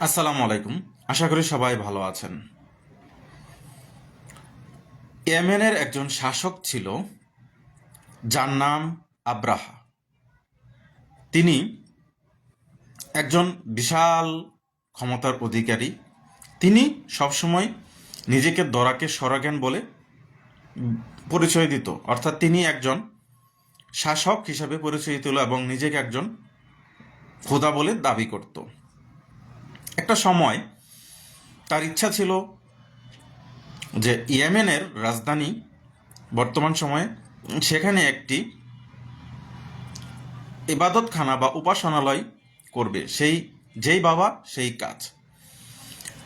আসসালামু আলাইকুম। আশা করি সবাই ভালো আছেন। ইয়েমেনের একজন শাসক ছিল, যার নাম আব্রাহা। তিনি একজন বিশাল ক্ষমতার অধিকারী। তিনি সবসময় নিজেকে দরাকে সরাজ্ঞান বলে পরিচয় দিত। অর্থাৎ তিনি একজন শাসক হিসাবে পরিচয় দিল এবং নিজেকে একজন খোদা বলে দাবি করত। একটা সময় তার ইচ্ছা ছিল যে ইয়েমেনের রাজধানী বর্তমান সময়ে সেখানে একটি ইবাদতখানা বা উপাসনালয় করবে। সেই, যেই বাবা সেই কাজ।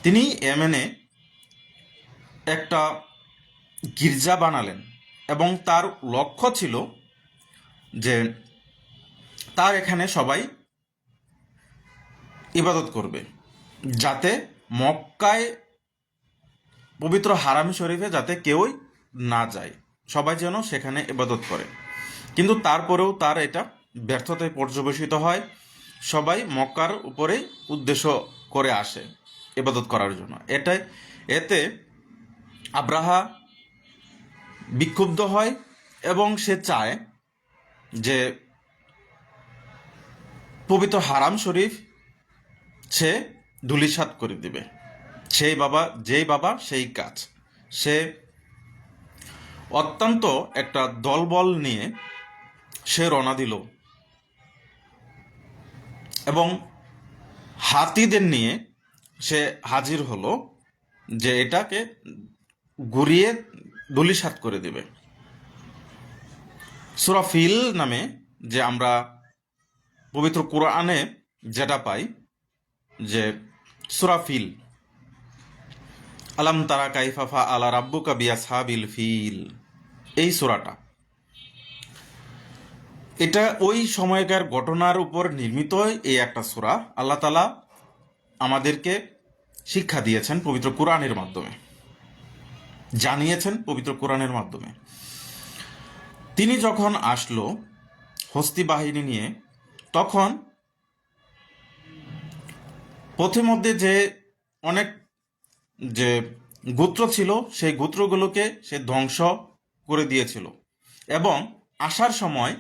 তিনি ইয়েমেনে একটা গির্জা বানালেন এবং তার লক্ষ্য ছিল যে তার এখানে সবাই ইবাদত করবে। যাতে মক্কায় পবিত্র হারাম শরীফে যাতে কেউই না যায়। সবাই যেন সেখানে ইবাদত করে। কিন্তু তারপরেও তার এটা ব্যর্থতায় পর্যবেসিত হয়। সবাই মক্কার উপরেই উদ্দেশ্য করে আসে ইবাদত করার জন্য। এটাই, এতে আব্রাহা বিক্ষুব্ধ হয় এবং সে চায় যে পবিত্র হারাম শরীফ সে ধুলিসাৎ করে দিবে। সেই বাবা, যেই বাবা, সেই কাজ। সে অত্যন্ত একটা দলবল নিয়ে সে রওনা দিল। এবং হাতিদের নিয়ে সে হাজির হলো যে এটাকে ঘুরিয়ে ধুলিসাৎ করে দেবে। সুরাফিল নামে যে আমরা পবিত্র কোরআনে যেটা পাই যে সুরাফিল আলাম তারা কাইফাফা আলা রাব্বু বিয়া সাবিল ফিল। এই সুরাটা। এটা ওই সময়কার ঘটনার উপর নির্মিত এই একটা সুরা। আল্লাহ তালা আমাদেরকে শিক্ষা দিয়েছেন পবিত্র কোরআনের মাধ্যমে। জানিয়েছেন পবিত্র কোরআনের মাধ্যমে। তিনি যখন আসলো হস্তি বাহিনী নিয়ে, তখন পথে মধ্যে যে অনেক যে গোত্র ছিল, সেই গোত্রগুলোকে সে ধ্বংস করে দিয়েছিল। এবং আসার সময়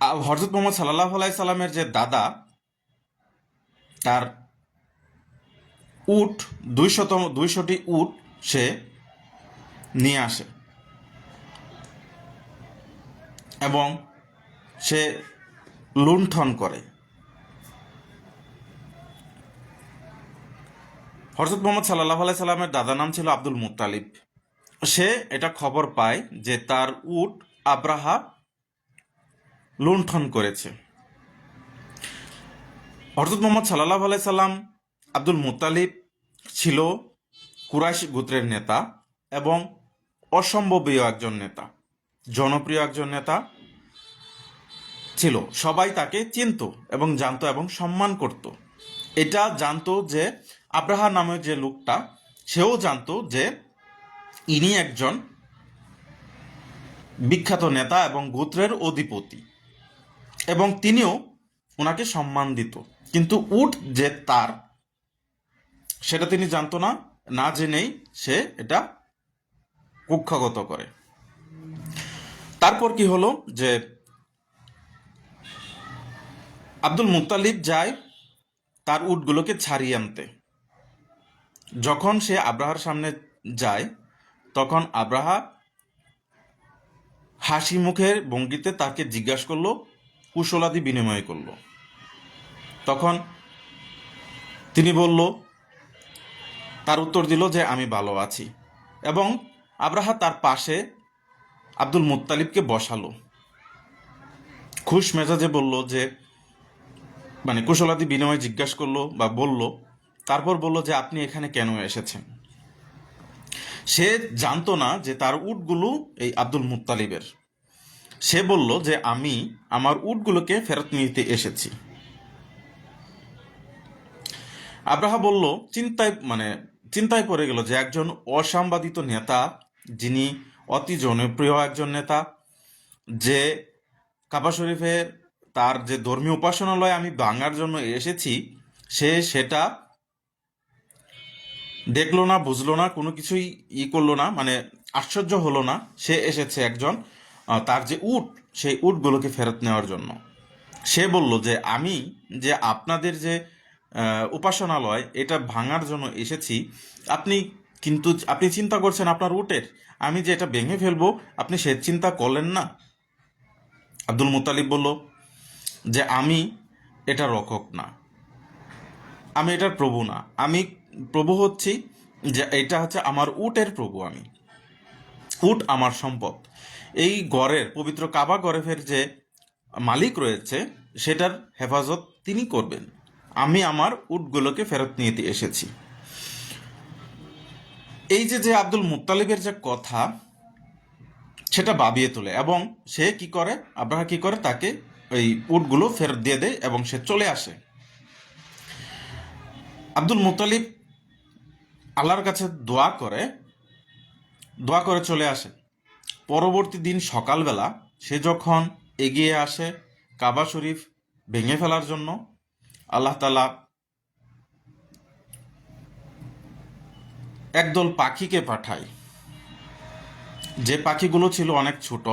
হরজত মোহাম্মদ সাল্লাহ আলাই সাল্লামের যে দাদা, তার উট, দুইশত দুইশোটি উট সে নিয়ে আসে। এবং সে লুণ্ঠন করে। হরজত মোহাম্মদ সাল্লাহ আলাই সাল্লামের দাদা নাম ছিল আব্দুল মুতালিব সে এটা খবর পায় যে তার উট আব্রাহা লুণ্ঠন করেছে। হরজত মোহাম্মদ সাল্লাহ আলাই সাল্লাম আব্দুল মুতালিব ছিল কুরাইশ গোত্রের নেতা এবং অসম্ভবীয় একজন নেতা, জনপ্রিয় একজন নেতা ছিল। সবাই তাকে চিনত এবং জানতো এবং সম্মান করত। এটা জানতো যে আব্রাহা নামের যে লোকটা, সেও জানতো যে ইনি একজন বিখ্যাত নেতা এবং গোত্রের অধিপতি এবং তিনিও ওনাকে সম্মান দিত। কিন্তু উট যে তার, সেটা তিনি জানতো না না জেনেই সে এটা কুক্ষাগত করে। তারপর কি হলো যে আব্দুল মুতালিব যায় তার উটগুলোকে ছাড়িয়ে আনতে। যখন সে আব্রাহার সামনে যায়, তখন আব্রাহা হাসি মুখের ভঙ্গিতে তাকে জিজ্ঞাসা করল, কুশলাদি বিনিময় করল? তখন তিনি বলল, তার উত্তর দিল যে আমি ভালো আছি। এবং আব্রাহা তার পাশে আব্দুল মুত্তালিবকে বসালো। খুশ মেজাজে বলল যে মানে কুশলাদি বিনিময় জিজ্ঞাসা করল বা বলল, তারপর বলল যে আপনি এখানে কেন এসেছেন? সে জানতো না যে তার উটগুলো এই আব্দুল মুত্তালিবের। সে বলল যে আমি আমার উটগুলোকে ফেরত নিতে এসেছি। আব্রাহা বলল, চিন্তায় মানে চিন্তায় পড়ে গেল যে একজন অসাংবাদিত নেতা, যিনি অতি জনপ্রিয় একজন নেতা, যে কাবা শরীফের তার যে ধর্মীয় উপাসনালয় আমি ভাঙার জন্য এসেছি, সে সেটা দেখল না, বুঝলো না, কোনো কিছুই ই করল না মানে আশ্চর্য হলো না। সে এসেছে একজন তার যে উট, সেই উটগুলোকে ফেরত নেওয়ার জন্য। সে বলল যে, আমি যে আপনাদের যে উপাসনালয়, এটা ভাঙার জন্য এসেছি, আপনি কিন্তু, আপনি চিন্তা করছেন আপনার উটের? আমি যে এটা ভেঙে ফেলব, আপনি সে চিন্তা করলেন না? আব্দুল মুতালিব বলল যে আমি এটা রক্ষক না। আমি এটার প্রভু না। আমি প্রভু হচ্ছি যে এটা হচ্ছে আমার উটের প্রভু আমি। উট আমার সম্পদ। এই গড়ের, পবিত্র কাবা গড়ের যে মালিক রয়েছে, সেটার হেফাজত তিনি করবেন। আমি আমার উটগুলোকে ফেরত নিতে এসেছি। এই যে যে আব্দুল মুত্তালিবের যে কথা, সেটা ভাবিয়ে তোলে এবং সে কি করে? আব্রাহা কি করে? তাকে ওই উটগুলো ফেরত দিয়ে দেয় এবং সে চলে আসে। আব্দুল মুতালিব আল্লাহর কাছে দোয়া করে দোয়া করে চলে আসে। পরবর্তী দিন সকালবেলা সে যখন এগিয়ে আসে কাবা শরীফ ভেঙে ফেলার জন্য, আল্লাহ তালা একদল পাখিকে পাঠায়। যে পাখিগুলো ছিল অনেক ছোট,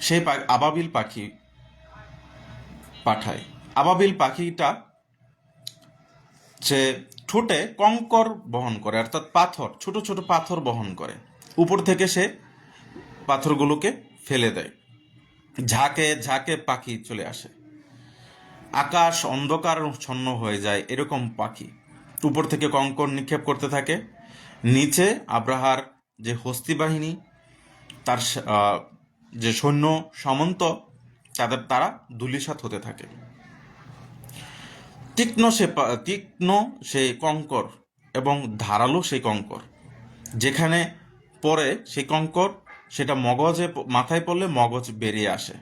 সেই আবাবিল পাখি পাঠায়। আবাবিল পাখিটা সে ঠোঁটে কঙ্কর বহন করে, অর্থাৎ পাথর, ছোট ছোট পাথর বহন করে। উপর থেকে সে পাথরগুলোকে ফেলে দেয়। ঝাঁকে ঝাঁকে পাখি চলে আসে। আকাশ অন্ধকার ছন্ন হয়ে যায় এরকম পাখি। উপর থেকে কঙ্কর নিক্ষেপ করতে থাকে। নিচে আব্রাহার যে হস্তি বাহিনী, তার যে সৈন্য সামন্ত তাদের তারা ধুলিসাৎ হতে থাকে। তীক্ষ্ণ সে তীক্ষ্ণ সেই কঙ্কর এবং ধারালো সেই কঙ্কর। যেখানে পরে সেই কঙ্কর, সেটা মগজে মাথায় পড়লে মগজ বেরিয়ে আসে।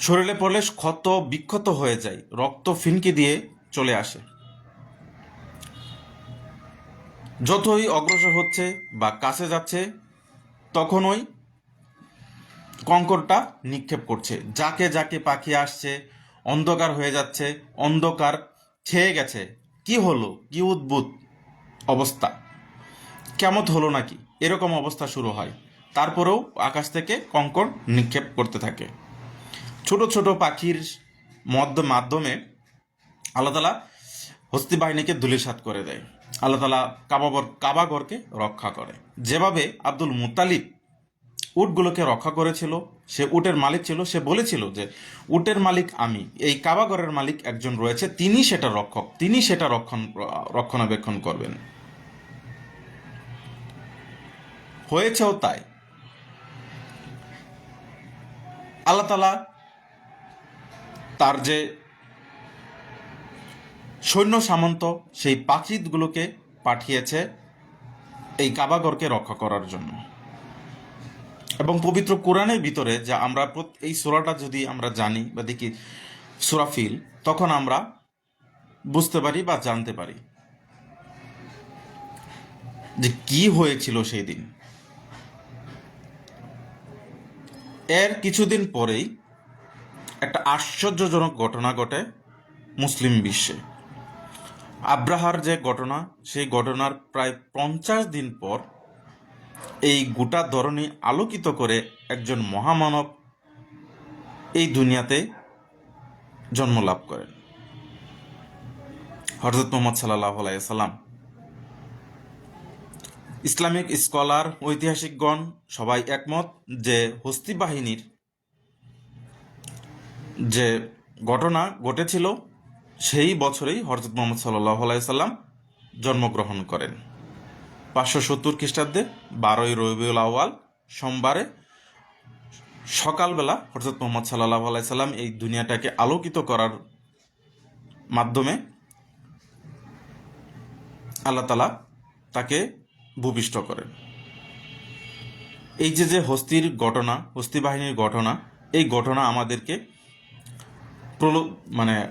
শরীরে পড়লে ক্ষত বিক্ষত হয়ে যায়, রক্ত ফিনকি দিয়ে চলে আসে। যতই অগ্রসর হচ্ছে বা কাছে যাচ্ছে, তখনই কঙ্করটা নিক্ষেপ করছে। যাকে যাকে পাখি আসছে, অন্ধকার হয়ে যাচ্ছে, অন্ধকার ছেয়ে গেছে। কি হলো? কি উদ্ভুত অবস্থা? কেমত হলো নাকি? এরকম অবস্থা শুরু হয়। তারপরেও আকাশ থেকে কঙ্কর নিক্ষেপ করতে থাকে। ছোট ছোট পাখির মধ্য মাধ্যমে আল্লাহ তালা হস্তি বাহিনীকে ধুলিসাৎ করে দেয়। আল্লাহ তালা কাবাবর কাবাগরকে রক্ষা করে। যেভাবে আব্দুল মুতালিব উটগুলোকে রক্ষা করেছিল, সে উটের মালিক ছিল, সে বলেছিল যে, উটের মালিক আমি। এই কাবাগরের মালিক একজন রয়েছে, তিনি সেটা রক্ষক, তিনি সেটা রক্ষণ, রক্ষণাবেক্ষণ করবেন। হয়েছেও তাই। আল্লাহ তালা তার যে সৈন্য সামন্ত, সেই পাখিগুলোকে পাঠিয়েছে এই কাবাগরকে রক্ষা করার জন্য। এবং পবিত্র কোরআনের ভিতরে যা আমরা এই সোরাটা যদি আমরা জানি বা দেখি সোরাফিল তখন আমরা বুঝতে পারি বা জানতে পারি যে কি হয়েছিল সেই দিন। এর কিছুদিন পরেই একটা আশ্চর্যজনক ঘটনা ঘটে মুসলিম বিশ্বে। আব্রাহার যে ঘটনা, সেই ঘটনার প্রায় পঞ্চাশ দিন পর এই গোটা ধরনী আলোকিত করে একজন মহামানব এই দুনিয়াতে জন্ম লাভ করেন। হরজত মোহাম্মদ সাল্লাহ সাল্লাম ইসলামিক স্কলার, ঐতিহাসিকগণ সবাই একমত যে হস্তি বাহিনীর যে ঘটনা ঘটেছিল, সেই বছরেই হরজত মোহাম্মদ সাল্লাহ সাল্লাম জন্মগ্রহণ করেন। পাঁচশো সত্তর খ্রিস্টাব্দে বারোই রবিউল আওয়াল সোমবারে সকালবেলা হরজত মোহাম্মদ সাল্লাহ সাল্লাম এই দুনিয়াটাকে আলোকিত করার মাধ্যমে আল্লাহ তালা তাকে ভূপিষ্ঠ করেন। এই যে যে হস্তির ঘটনা, হস্তি বাহিনীর ঘটনা, এই ঘটনা আমাদেরকে প্রলো- মানে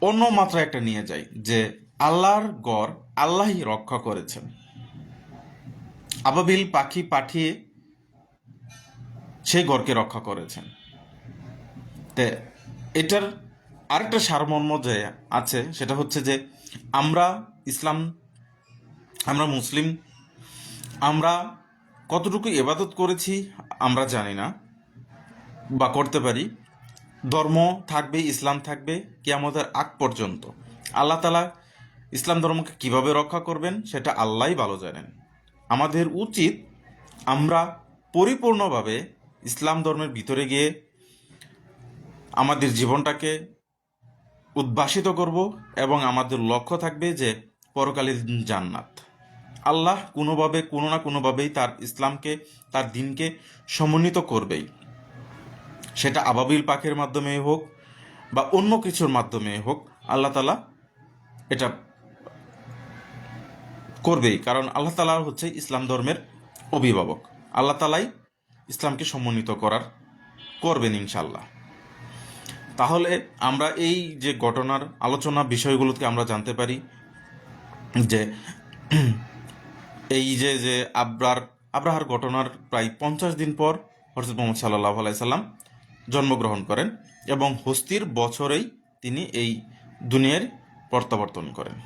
অন্য মাত্রা একটা নিয়ে যায় যে আল্লাহর গড় আল্লাহই রক্ষা করেছেন। আবাবিল পাখি পাঠিয়ে সেই গড়কে রক্ষা করেছেন। তে, এটার আরেকটা সারমর্ম যে আছে, সেটা হচ্ছে যে আমরা ইসলাম, আমরা মুসলিম, আমরা কতটুকু এবাদত করেছি আমরা জানি না বা করতে পারি। ধর্ম থাকবে, ইসলাম থাকবে কিয়ামতের আগ পর্যন্ত। আল্লাহ তালা ইসলাম ধর্মকে কীভাবে রক্ষা করবেন, সেটা আল্লাহই ভালো জানেন। আমাদের উচিত আমরা পরিপূর্ণভাবে ইসলাম ধর্মের ভিতরে গিয়ে আমাদের জীবনটাকে উদ্ভাসিত করব এবং আমাদের লক্ষ্য থাকবে যে পরকালীন জান্নাত। আল্লাহ কোনোভাবে, কোনো না কোনোভাবেই তার ইসলামকে, তার দিনকে সমন্বিত করবেই। সেটা আবাবিল পাখের মাধ্যমে হোক বা অন্য কিছুর মাধ্যমে হোক, আল্লাহ তালা এটা করবেই, কারণ আল্লাহ তালা হচ্ছে ইসলাম ধর্মের অভিভাবক। আল্লাহ তালাই ইসলামকে সমন্বিত করার করবেন ইনশাল্লাহ তাহলে আমরা এই যে ঘটনার আলোচনা বিষয়গুলোকে আমরা জানতে পারি যে এই যে যে আব্রার, আব্রাহার ঘটনার প্রায় পঞ্চাশ দিন পর হরজত মোহাম্মদ সাল্লাহ আলাইসাল্লাম জন্মগ্রহণ করেন এবং হস্তির বছরেই তিনি এই দুনিয়ার প্রত্যাবর্তন করেন।